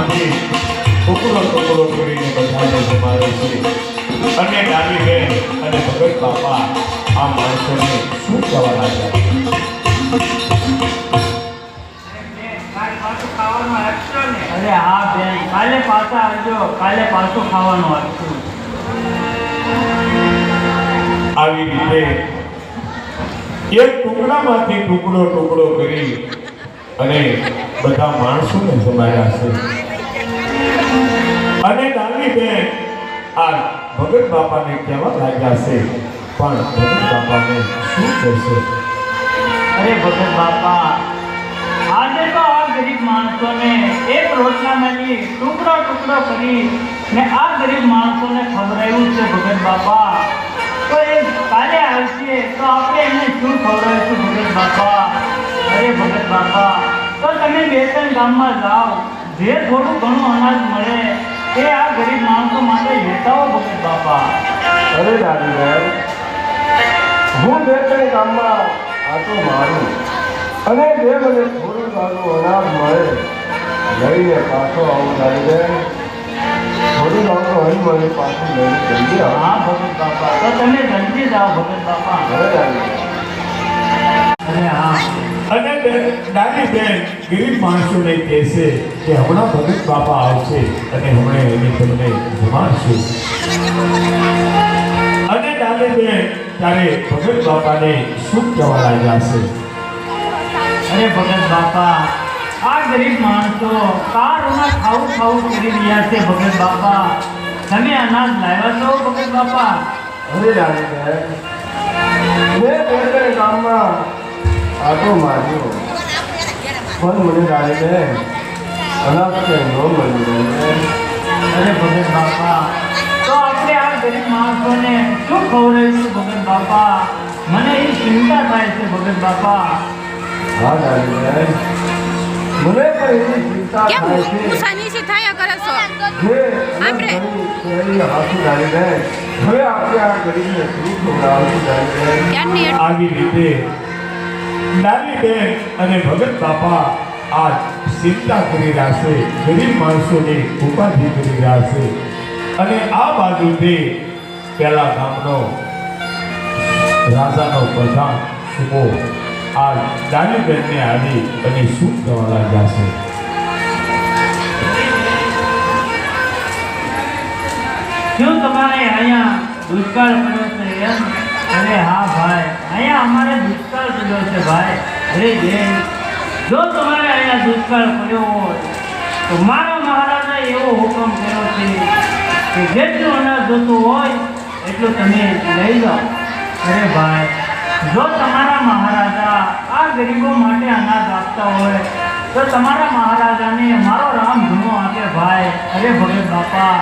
માટે ટુકડો ટુકડો કરીને બધાને જમાડે છે. અને ડાલી બેન અને ભગત બાપા આ માણસોને શું કહેવાના છે? પાછું ખાવાનું આવી રીતે એક ટુકડામાંથી ટુકડો ટુકડો કરી અને બધા માણસોને જમાયા છે. નાની બેન આ ભગત બાપાને કહેવા લાગ્યા છે. પણ ભગત બાપાને શું કહેશે? અરે ભગત બાપા, આજે તો આ ગરીબ માણસોને એક રોટલામાંથી ટુકડો ટુકડો કરી ને આ ગરીબ માણસોને ખવડાવ્યું છે ભગત બાપા. તો એ કાલે આવશે, તો આપણે એમને શું ખવડાવીશું ભગત બાપા? અરે ભગત બાપા, તો તમે બે ત્રણ ગામમાં જાઓ, જે થોડું ઘણું અનાજ મળે એ આ ગરીબ માણસો માટે લેતા બને બાપા. અરે દાદીભાઈ હું બે ત્રણ ગામમાં આટો મારું. અને જે મને થોડું સારું અનાજ મળે. લઈને પાછો આવું દાદીભાઈ થોડું સારું અહીં મને પાછું લઈને જલ્દી હા ભગત બાપા. તો તમે જલ્દી જાઓ ભગત બાપા. અરે દાદીભાઈ અરે હા. અને નાની બેન ગરીબ માણસોને કહેશે કે હમણાં ભગત બાપા આવશે અને હમણાં એને તમને જમાડશું. અને નાની બેન ત્યારે ભગત બાપાને શું કહેવા લાગ્યા છે અરે ભગત બાપા આ ગરીબ માણસો કારમાં ખાવું ખાવું કરી રહ્યા છે ભગત બાપા. તમે અનાજ લાવ્યા છો ભગત બાપા? અરે દાદીભાઈ મેં ગામમાં આટો માર્યો. પણ મને અનાજ કંઈ ન મળ્યું અરે ભગત બાપા. તો આપણે આ ગરીબ માણસોને શું ખવડાવીશું ભગત બાપા? મને એ ચિંતા થાય છે ભગત બાપા. હા દાદીભાઈ મને પણ એવી ચિંતા થાય છે. ગુસ્સાની થાય કરે છો? આપણે? હાથું દાદીભાઈ હવે આપણે આ ગરીબને શું ખવડાવશું દાદીભાઈ આવી રીતે નાની બેન અને ભગત બાપા આ ચિંતા કરી રહ્યા છે, ગરીબ માણસોની ઉપાધિ કરી રહ્યા છે. અને આ બાજુથી પેલા ગામનો રાજાનો પ્રધાન સુમો આ નાની બેનને આવી અને શું થવા લાગ્યા છે. જો તમારે અહીંયા દુષ્કાળ પડ્યો છે એમ અરે હા ભાઈ અહીંયા અમારે દુષ્કાળ પડ્યો છે ભાઈ, અરે બેન, જો તમારે અહીંયા દુષ્કાળ પડ્યો હોય, તો મારા મહારાજે એવો હુકમ કર્યો છે કે જેટલું અનાજ જોતું હોય, એટલું તમે લઈ જાઓ અરે ભાઈ, જો તમારા મહારાજા આ ગરીબો માટે અનાજ આપતા હોય, તો તમારા મહારાજાને મારો રામ ધૂનો આપે ભાઈ. અરે ભગત બાપા,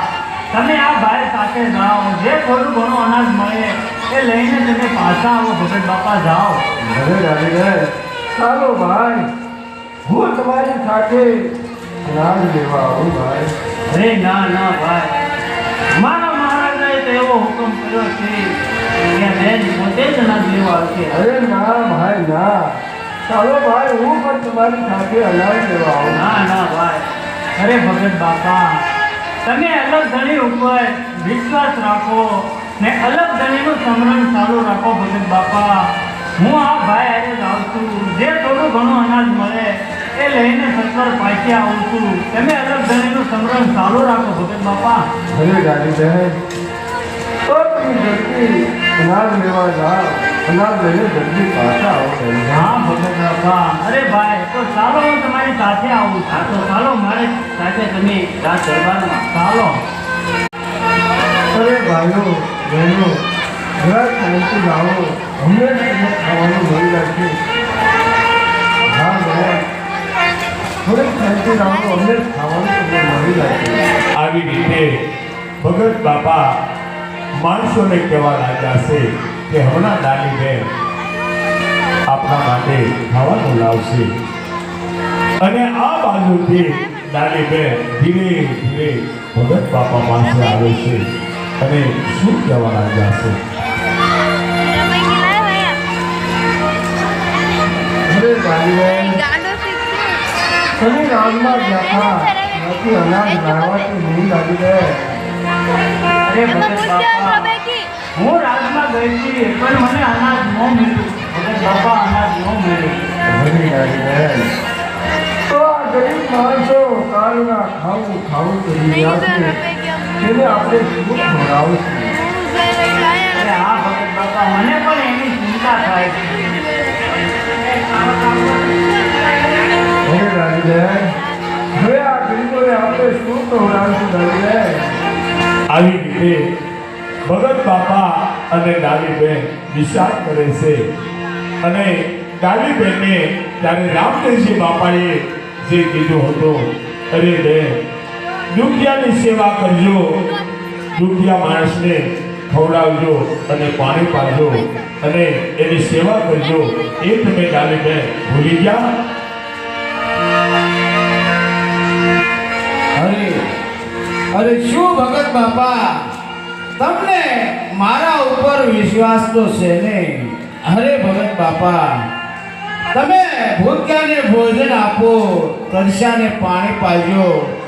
તમે આ ભાઈ સાથે જાઓ, જે થોડું ઘણું અનાજ મળે એ લઈને તમે પાછા આવો ભગત બાપા જાઓ. અરે દાદીભાઈ ચાલો ભાઈ. હું તમારી સાથે રાજ લેવા આવું ભાઈ. અરે ના ના ભાઈ. મારા મહારાજાએ તો એવો હુકમ કર્યો છે પોતે જ અનાજ લેવા આવશે. અરે ના ભાઈ ના. ચાલો ભાઈ હું પણ તમારી સાથે અનાજ લેવા આવું. ના ના ભાઈ. અરે ભગત બાપા તમે અલગ ધણી ઉપર વિશ્વાસ રાખો. ને અલગ ધણીનું સમરણ ચાલુ રાખો ભગત બાપા હું આ ભાઈ આજે લાવું છું. જે થોડું ઘણું અનાજ મળે એ લઈને સત્તર પાછી આવું છું. તમે અલગ ધણીનું સમરણ ચાલુ રાખો ભગત બાપા? અરે દાદીભાઈ તો તમે જલ્દી અનાજ લેવા જાઓ. અનાજ લઈને જલ્દી પાછા આવો હા ભગત બાપા. અરે ભાઈ તો ચાલો હું તમારી સાથે આવું છું. તો ચાલો મારે સાથે તમે રાત દરબારમાં ચાલો. અરે ભાઈઓ બહેનો ઘણા ટાઈમથી ગાવો. હંમેશા ખાવાનું મળી રાખશે હા બહેન થોડીક ટાઈમથી ગાવો અમને ખાવાનું તમને મળી રાખશે આવી રીતે ભગત બાપા માણસોને કહેવા લાગ્યા છે કે હમણાં દાદી બેન આપણા માટે ખાવાનું લાવશે. અને આ બાજુથી દાદી બેન ધીરે ધીરે ભગત બાપા પાસે આવે છે. અને શું કહેવા લાગ્યા છે તમે રામમાં ગયા નથી અનાજ લાવવાથી નહીં બાપા બેકી હું રાજમાં ગઈ હતી પણ મને અનાજ ન મળ્યું ભગત બાપા અનાજ ન મળ્યું ઘણી નાની બહેન તો આ ગરીબ માણસો કાલના ખાવું ખાવું કરી રહ્યા છે બેકી તેને આપણે શું અરે હા ભગત બાપા મને પણ એની ચિંતા થાય છે. નાની હવે આ ગરીબોને આપણે શું નાની બહેન આવી રીતે ભગત બાપા અને ડાલીબેન વિચાર કરે છે. અને ડાલીબેનને ત્યારે રામદેવજી બાપાએ જે કીધું હતું અરે બેન દુખિયાની સેવા કરજો. દુખિયા માણસને ખવડાવજો અને પાણી પાજો અને એની સેવા કરજો. એ તમે ડાલીબેન ભૂલી ગયા? અરે અરે શું ભગત બાપા? તમને મારા ઉપર વિશ્વાસ તો છે ને અરે ભગત બાપા, તમે ભૂખ્યાને ભોજન આપો તરસ્યાને પાણી પાજો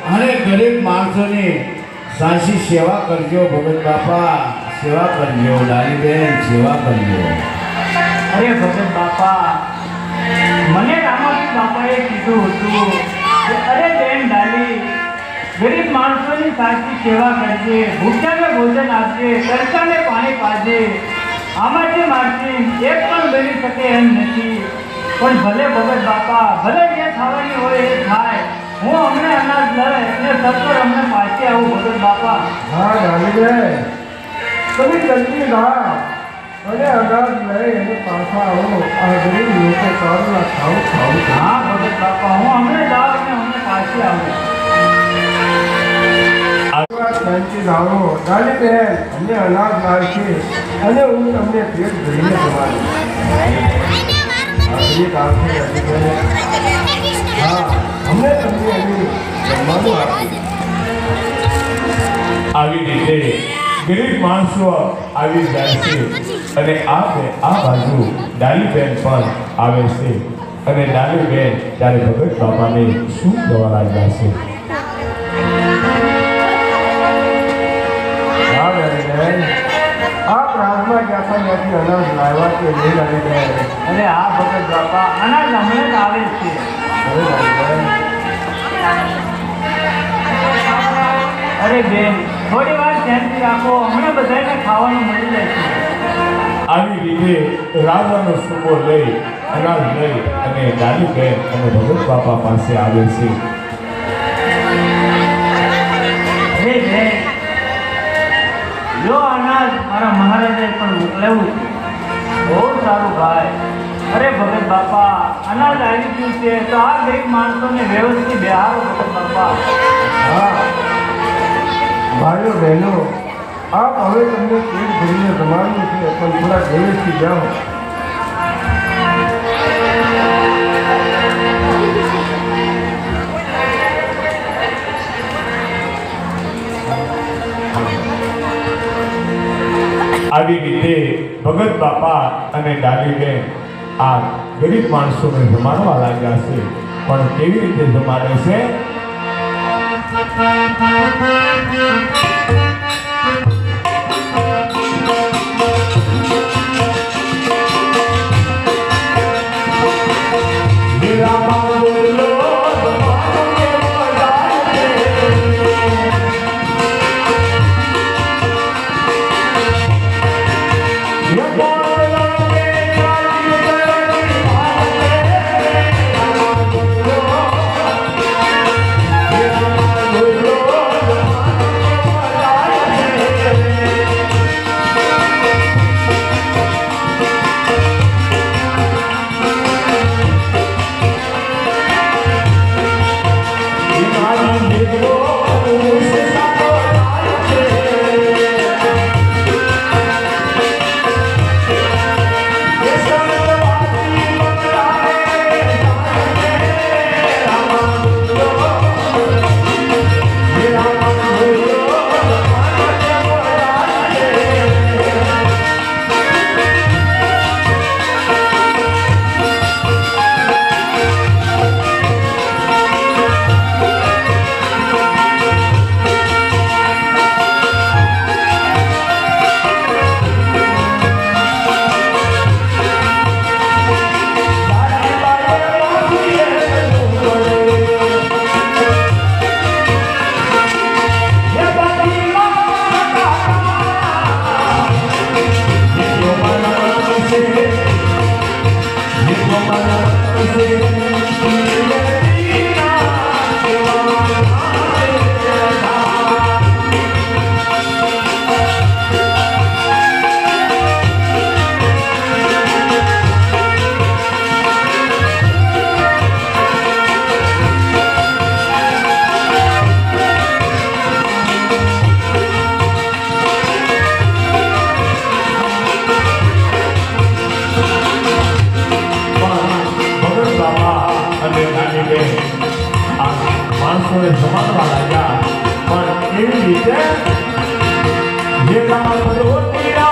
અને ગરીબ માણસોની સાચી સેવા કરજો ભગત બાપા, સેવા કરજો ડાલીબેન સેવા કરજો. અરે ભગત બાપા, મને રામાજી બાપાએ કીધું હતું કે, અરે બેન ડાલી ગરીબ માણસોની સાચી સેવા કરજે, ભૂખ્યાને ભોજન આપજે તરસાને પાણી પાજે આમાંથી મારથી એક પણ બની શકે એમ નથી. પણ ભલે ભગત બાપા, ભલે જે ખાવાની હોય એ ખાય હું અમને અનાજ લઈ એટલે સત્તર અમને પાછી આવું ભગત બાપા. હા નાની બહેન તમે જલ્દી ના અને અનાજ લઈ અને પાછા આવો. આ ગરીબ લોકો કાલના ખાવ ખાવ. હા ભગત બાપા હું અમને જાઉં અને અમને પાછી આવું. શાંતિ લાવો ડાલી બહેન અમને અનાજ લાવશે અને હું તમને પેટ ભરીને જવાનું હા આવી રીતે ગરીબ માણસો આવી જાય છે અને આ આ બાજુ ડાલીબેન પણ આવે છે અને ડાલીબેન ત્યારે ભગત બાપાને શું કહેવા લાગ્યા છે? આ ક્યાં ત્યાંથી અનાજ લાવ્યા કે નહીં ડાલી અને આ ભગત બાપા અનાજ હમણાં આવે છે. અરે બેન થોડી વાર શાંતિ રાખો હમણાં બધાને ખાવાનું મળી જશે આવી રીતે રાજાનો સુકો લઈ અનાજ લઈ અને ડાલીબેન અને ભગત બાપા પાસે આવે છે. હે બેન જો અનાજ મારા મહારાજે પણ મોકલાવ્યું બહુ સારું ભાઈ. અરે ભગત બાપા અનાજ આવી ગયું છે તો આ ગરીબ માણસોને વ્યવસ્થિત બિહારો ભગત બાપા. હા. ભાઈઓ, બહેનો, આપ હવે તમને પેટ ભરીને રમાડ્યું છે, પણ થોડા ધીરેથી જાઓ. આવી રીતે ભગત બાપા અને ડાલીબેન આ ગરીબ માણસોને જમાડવા લાગ્યા છે. પણ કેવી રીતે જમાડે છે? Thank you. પણ એવી રીતે? જે